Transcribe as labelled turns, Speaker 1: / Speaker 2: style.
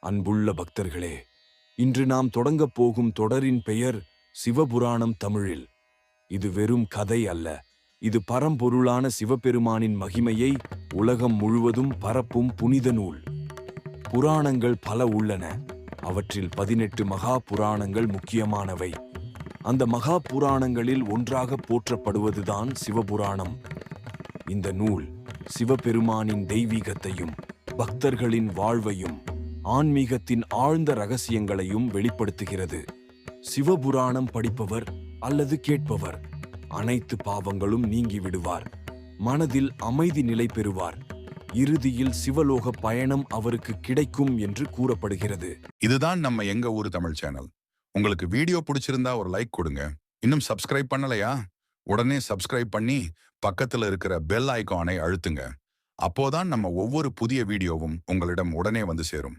Speaker 1: அன்புள்ள பக்தர்களே இன்று நாம் தொடங்கப் போகும் தொடரின் பெயர் சிவபுராணம் தமிழில். இது வெறும் கதை அல்ல. இது பரம்பொருளான சிவபெருமானின் மகிமையை உலகம் முழுவதும் பரப்பும் புனித நூல். புராணங்கள் பல உள்ளன. அவற்றில் பதினெட்டு மகா புராணங்கள் முக்கியமானவை. அந்த மகா புராணங்களில் ஒன்றாக போற்றப்படுவதுதான் சிவபுராணம். இந்த நூல் சிவபெருமானின் தெய்வீகத்தையும் பக்தர்களின் வாழ்வையும் ஆன்மீகத்தின் ஆழ்ந்த ரகசியங்களையும் வெளிப்படுத்துகிறது. சிவபுராணம் படிப்பவர் அல்லது கேட்பவர் அனைத்து பாவங்களும் நீங்கி விடுவார் மனதில் அமைதி நிலை பெறுவார். இறுதியில் சிவலோக பயணம் அவருக்கு கிடைக்கும் என்று கூறப்படுகிறது.
Speaker 2: இதுதான் நம்ம எங்க ஊர் தமிழ் சேனல். உங்களுக்கு வீடியோ பிடிச்சிருந்தா ஒரு லைக் கொடுங்க. இன்னும் சப்ஸ்கிரைப் பண்ணலையா? உடனே சப்ஸ்கிரைப் பண்ணி பக்கத்துல இருக்கிற பெல் ஐகானை அழுத்துங்க. அப்போதான் நம்ம ஒவ்வொரு புதிய வீடியோவும் உங்களிடம் உடனே வந்து சேரும்.